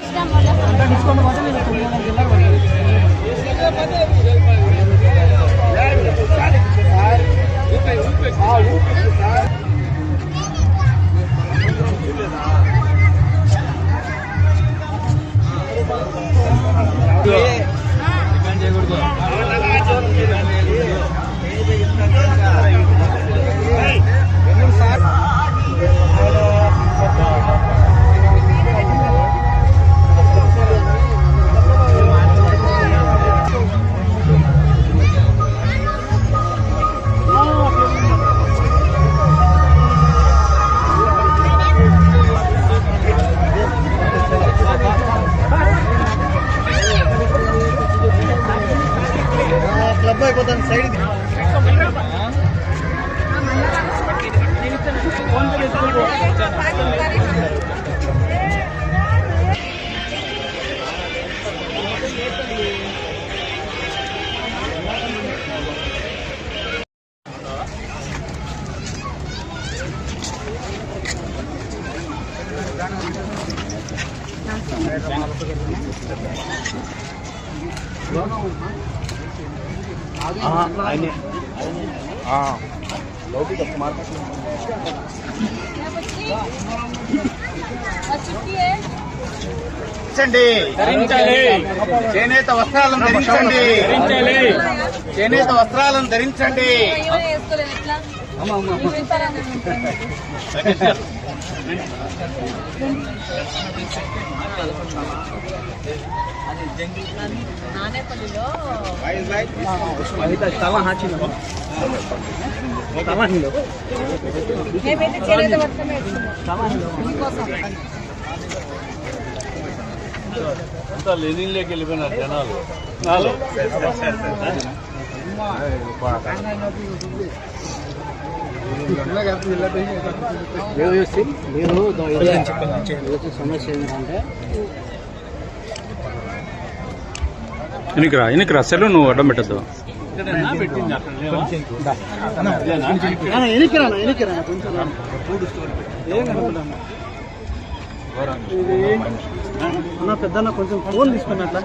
Kita mau datang. Kita diskon macam ni, kita punya lagi lagi. Look. Club అయిపోతాను side ధరించండి. చేనేత వస్త్రాలను ధరించండి. చేనేత వస్త్రాలను ధరించండి. నానేపల్లిలో మేమైతే చేనేత వర్తమే అంతా లెనిన్లోకి వెళ్ళిపోయినారు జనాలు నాలో మీరు సమస్య ఏంటంటే ఎనికిరా ఎనికిరా సెల్ నువ్వు అడ్డం పెట్టద్దు. ఇక్కడైనా కొంచెం అన్న పెద్దన్న కొంచెం ఫోన్ తీసుకున్నట్లా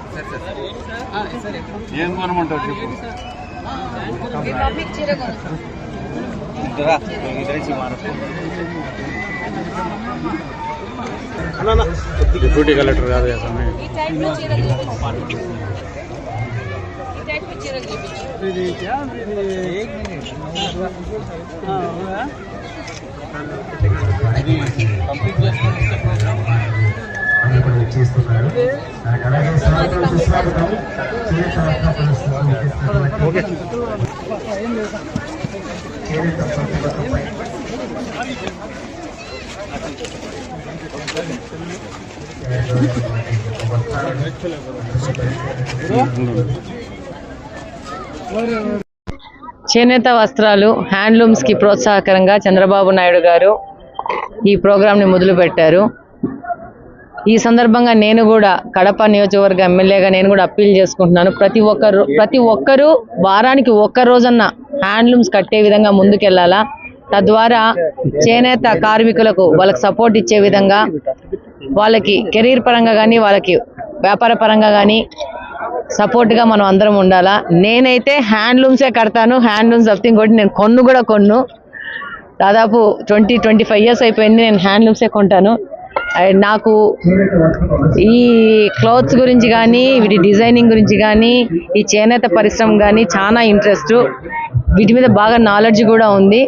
ఏం కొనమంటావు చెప్పు మీ మమ్మీకి చీర కొనుక్కో. డిప్యూటీ కలెక్టర్ కాదు కదా స్వామి ఈ టైప్లో చీర చూపించు ఈ టైప్లో చేనేత వస్త్రాలు హ్యాండ్లూమ్స్కి ప్రోత్సాహకరంగా చంద్రబాబు నాయుడు గారు ఈ ప్రోగ్రాంని మొదలుపెట్టారు. ఈ సందర్భంగా నేను కూడా కడప నియోజకవర్గ ఎమ్మెల్యేగా నేను కూడా అప్పీల్ చేసుకుంటున్నాను. ప్రతి ఒక్కరు ప్రతి ఒక్కరూ వారానికి ఒక్క రోజన్న హ్యాండ్లూమ్స్ కట్టే విధంగా ముందుకెళ్ళాలా తద్వారా చేనేత కార్మికులకు వాళ్ళకి సపోర్ట్ ఇచ్చే విధంగా వాళ్ళకి కెరీర్ పరంగా కానీ వాళ్ళకి వ్యాపార పరంగా కానీ సపోర్ట్గా మనం అందరం ఉండాలా? నేనైతే హ్యాండ్లూమ్సే కడతాను. హ్యాండ్లూమ్స్ తప్పితే కొట్టి నేను కొన్ను కూడా కొన్ను. దాదాపు ట్వంటీ ట్వంటీ ఫైవ్ ఇయర్స్ అయిపోయింది నేను హ్యాండ్లూమ్సే కొంటాను. అండ్ నాకు ఈ క్లాత్స్ గురించి కానీ వీటి డిజైనింగ్ గురించి కానీ ఈ చేనేత పరిశ్రమ కానీ చాలా ఇంట్రెస్ట్. వీటి మీద బాగా నాలెడ్జ్ కూడా ఉంది.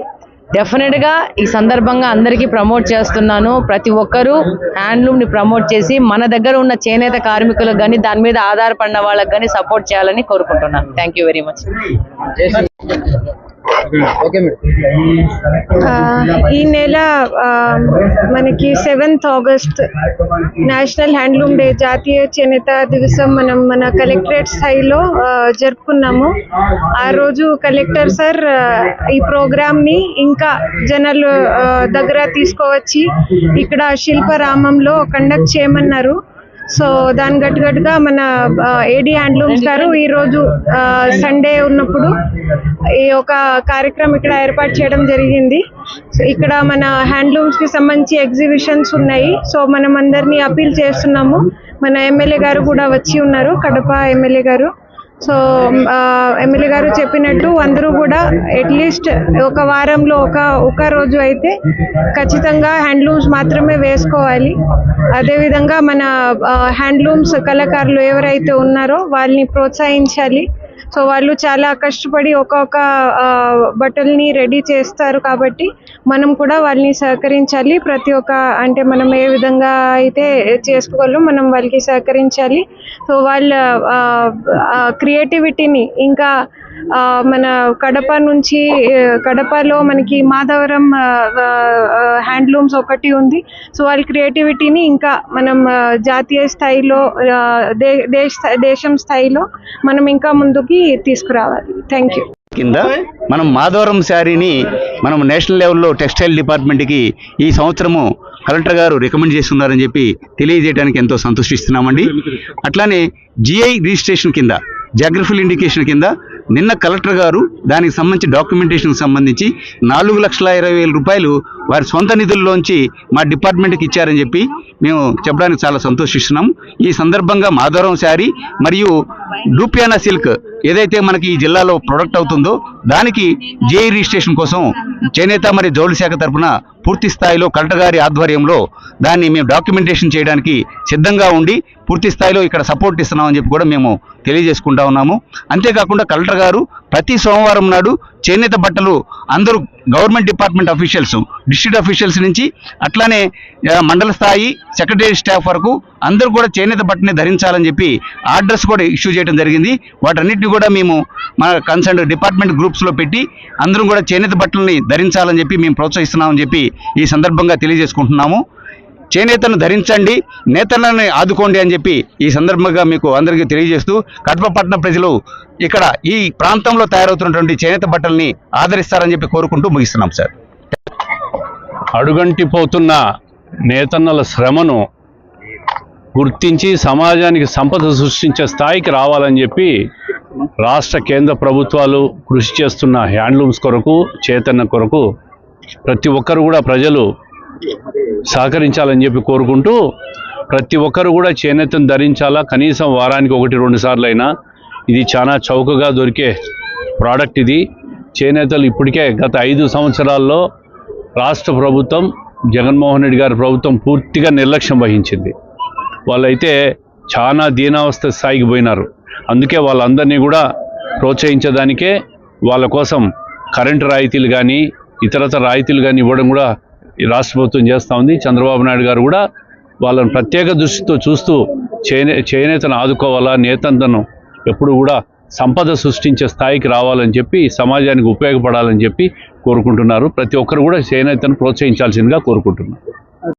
డెఫినెట్గా ఈ సందర్భంగా అందరికీ ప్రమోట్ చేస్తున్నాను. ప్రతి ఒక్కరూ హ్యాండ్లూమ్ని ప్రమోట్ చేసి మన దగ్గర ఉన్న చేనేత కార్మికులకు కానీ దాని మీద ఆధారపడిన వాళ్ళకి కానీ సపోర్ట్ చేయాలని కోరుకుంటున్నాను. థ్యాంక్ యూ వెరీ మచ్ ఆ, ఈ నెల మనకి seventh August national handloom day జాతీయ చేనేత దివసం మనం మన కలెక్టరేట్ స్థాయిలో జరుపుకున్నాము. ఆ రోజు కలెక్టర్ సార్ ఈ ప్రోగ్రామ్ని ఇంకా జనాలు దగ్గర తీసుకువచ్చి ఇక్కడ శిల్పరామంలో కండక్ట్ చేయమన్నారు. సో దాని గట్టుగట్టుగా మన ఏడి హ్యాండ్లూమ్స్ గారు ఈరోజు సండే ఉన్నప్పుడు ఈ ఒక కార్యక్రమం ఇక్కడ ఏర్పాటు చేయడం జరిగింది. ఇక్కడ మన హ్యాండ్లూమ్స్కి సంబంధించి ఎగ్జిబిషన్స్ ఉన్నాయి. సో మనం అందరినీ అపీల్ చేస్తున్నాము. మన ఎమ్మెల్యే గారు కూడా వచ్చి ఉన్నారు. కడప ఎమ్మెల్యే గారు. సో ఎమ్మెల్యే గారు చెప్పినట్టు అందరూ కూడా అట్లీస్ట్ ఒక వారంలో ఒక ఒక రోజు అయితే ఖచ్చితంగా హ్యాండ్లూమ్స్ మాత్రమే వేసుకోవాలి. అదేవిధంగా మన హ్యాండ్లూమ్స్ కళాకారులు ఎవరైతే ఉన్నారో వాళ్ళని ప్రోత్సహించాలి. సో వాళ్ళు చాలా కష్టపడి ఒక్కొక్క బట్టల్ని రెడీ చేస్తారు కాబట్టి మనం కూడా వాళ్ళని సహకరించాలి. ప్రతి ఒక్క అంటే మనం ఏ విధంగా అయితే చేసుకోవాలో మనం వాళ్ళకి సహకరించాలి. సో వాళ్ళ క్రియేటివిటీని ఇంకా మన కడప నుంచి కడపలో మనకి మాధవరం హ్యాండ్లూమ్స్ ఒకటి ఉంది. సో వాళ్ళ క్రియేటివిటీని ఇంకా మనం జాతీయ స్థాయిలో దేశ దేశం స్థాయిలో మనం ఇంకా ముందుకి తీసుకురావాలి. థ్యాంక్ యూ కింద మనం మాధవరం శారీని మనం నేషనల్ లెవెల్లో టెక్స్టైల్ డిపార్ట్మెంట్కి ఈ సంవత్సరము కలెక్టర్ గారు రికమెండ్ చేస్తున్నారని చెప్పి తెలియజేయడానికి ఎంతో సంతోషిస్తున్నామండి. అట్లానే జిఐ రిజిస్ట్రేషన్ కింద జాగ్రఫిల్ ఇండికేషన్ కింద నిన్న కలెక్టర్ గారు దానికి సంబంధించి డాక్యుమెంటేషన్కి సంబంధించి నాలుగు లక్షల ఇరవై వేల రూపాయలు వారి సొంత నిధుల్లోంచి మా డిపార్ట్మెంట్కి ఇచ్చారని చెప్పి మేము చెప్పడానికి చాలా సంతోషిస్తున్నాం. ఈ సందర్భంగా మాధవరం శారీ మరియు డూపియానా సిల్క్ ఏదైతే మనకి ఈ జిల్లాలో ప్రొడక్ట్ అవుతుందో దానికి జేఈ రిజిస్ట్రేషన్ కోసం చేనేత మరియు జౌళి శాఖ తరఫున పూర్తి స్థాయిలో కలెక్టర్ గారి ఆధ్వర్యంలో దాన్ని మేము డాక్యుమెంటేషన్ చేయడానికి సిద్ధంగా ఉండి పూర్తి స్థాయిలో ఇక్కడ సపోర్ట్ ఇస్తున్నామని చెప్పి కూడా మేము తెలియజేసుకుంటా ఉన్నాము. అంతేకాకుండా కలెక్టర్ గారు ప్రతి సోమవారం నాడు చేనేత బట్టలు అందరూ government department officials district officials నుంచి అట్లానే మండల స్థాయి సెక్రటరీ స్టాఫ్ వరకు అందరూ కూడా చేనేత బట్టని ధరించాలని చెప్పి ఆర్డర్స్ కూడా ఇష్యూ చేయడం జరిగింది. వాటన్నిటిని కూడా మేము మన కన్సర్న్ డిపార్ట్మెంట్ గ్రూప్స్లో పెట్టి అందరం కూడా చేనేత బట్టలని ధరించాలని చెప్పి మేము ప్రోత్సహిస్తున్నామని చెప్పి ఈ సందర్భంగా తెలియజేసుకుంటున్నాము. చేనేతను ధరించండి నేతలను ఆదుకోండి అని చెప్పి ఈ సందర్భంగా మీకు అందరికీ తెలియజేస్తూ కడపపట్నం ప్రజలు ఇక్కడ ఈ ప్రాంతంలో తయారవుతున్నటువంటి చేనేత బట్టల్ని ఆదరిస్తారని చెప్పి కోరుకుంటూ ముగిస్తున్నాం సార్. అడుగంటిపోతున్న నేతన్నల శ్రమను గుర్తించి సమాజానికి సంపద సృష్టించే స్థాయికి రావాలని చెప్పి రాష్ట్ర కేంద్ర ప్రభుత్వాలు కృషి చేస్తున్న హ్యాండ్లూమ్స్ కొరకు చేతన్న కొరకు ప్రతి ఒక్కరు కూడా ప్రజలు సహకరించాలని చెప్పి కోరుకుంటూ ప్రతి ఒక్కరు కూడా చేనేతను ధరించాలా? కనీసం వారానికి ఒకటి రెండు సార్లు అయినా ఇది చాలా చౌకగా దొరికే ప్రోడక్ట్ ఇది. చేనేతలు ఇప్పటికే గత ఐదు సంవత్సరాల్లో రాష్ట్ర ప్రభుత్వం జగన్మోహన్ రెడ్డి గారి ప్రభుత్వం పూర్తిగా నిర్లక్ష్యం వహించింది. వాళ్ళైతే చాలా దీనావస్థ స్థాయికి పోయినారు. అందుకే వాళ్ళందరినీ కూడా ప్రోత్సహించడానికే వాళ్ళ కోసం కరెంటు రాయితీలు కానీ ఇతరతర రాయితీలు కానీ ఇవ్వడం కూడా ఈ రాష్ట్ర ప్రభుత్వం చేస్తూ ఉంది. చంద్రబాబు నాయుడు గారు కూడా వాళ్ళని ప్రత్యేక దృష్టితో చూస్తూ చేనే చేనేతను ఆదుకోవాలా నేతంతను ఎప్పుడు కూడా సంపద సృష్టించే స్థాయికి రావాలని చెప్పి సమాజానికి ఉపయోగపడాలని చెప్పి కోరుకుంటున్నారు. ప్రతి ఒక్కరు కూడా చేనేతను ప్రోత్సహించాల్సిందిగా కోరుకుంటున్నారు